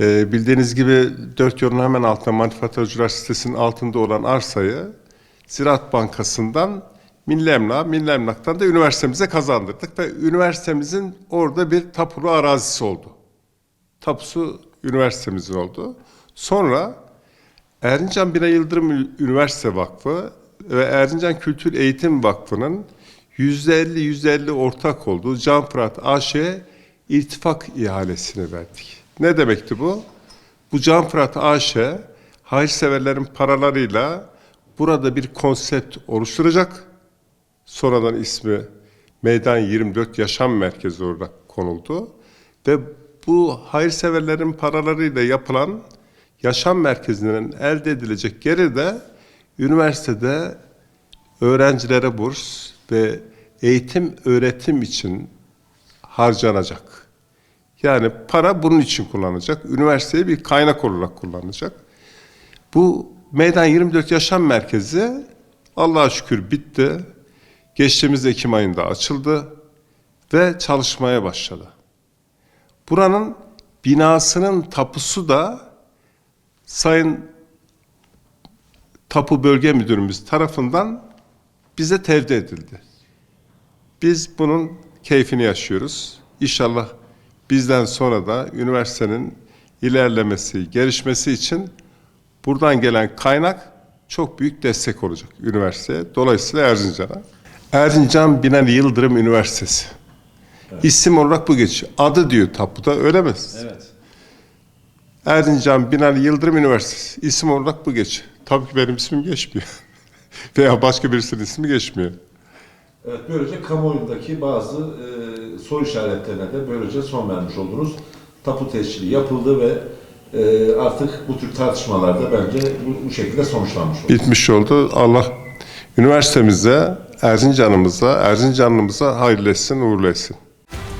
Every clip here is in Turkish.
Ee, bildiğiniz gibi dört yolun hemen altında manifaturacılar sitesinin altında olan arsayı Ziraat Bankası'ndan Milli Emlak, Milli da üniversitemize kazandırdık ve üniversitemizin orada bir tapulu arazisi oldu. Tapusu üniversitemizin oldu. Sonra Erzincan Bina Yıldırım Üniversite Vakfı ve Erzincan Kültür Eğitim Vakfı'nın %50 %50 ortak olduğu Can Fırat AŞ'ye irtifak ihalesini verdik. Ne demekti bu? Bu Can Fırat AŞ hayırseverlerin paralarıyla burada bir konsept oluşturacak. Sonradan ismi Meydan 24 Yaşam Merkezi olarak konuldu. Ve bu hayırseverlerin paralarıyla yapılan yaşam merkezinden elde edilecek geri de üniversitede öğrencilere burs ve eğitim öğretim için harcanacak. Yani para bunun için kullanılacak. Üniversiteye bir kaynak olarak kullanılacak. Bu Meydan 24 Yaşam Merkezi Allah'a şükür bitti. Geçtiğimiz Ekim ayında açıldı ve çalışmaya başladı. Buranın binasının tapusu da Sayın Tapu Bölge Müdürümüz tarafından bize tevdi edildi. Biz bunun keyfini yaşıyoruz. İnşallah bizden sonra da üniversitenin ilerlemesi, gelişmesi için buradan gelen kaynak çok büyük destek olacak üniversiteye. Dolayısıyla Erzincan'a. Erzincan Binali Yıldırım Üniversitesi. İsim olarak bu geçiyor. Adı diyor tapuda öyle mi? Evet. Erzincan Binali Yıldırım Üniversitesi. İsim olarak bu geçiyor. Tabii ki benim ismim geçmiyor. Veya başka birisinin ismi geçmiyor. Evet, böylece kamuoyundaki bazı e, soru işaretlerine de böylece son vermiş oldunuz. Tapu tescili yapıldı ve e, artık bu tür tartışmalarda bence bu, bu şekilde sonuçlanmış oldu. Bitmiş oldu. Allah üniversitemize, Erzincan'ımıza, Erzincanlımıza hayırlı etsin, uğurlu etsin.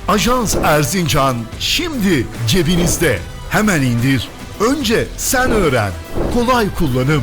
Ajans Erzincan şimdi cebinizde. Hemen indir. Önce sen öğren. Kolay kullanım.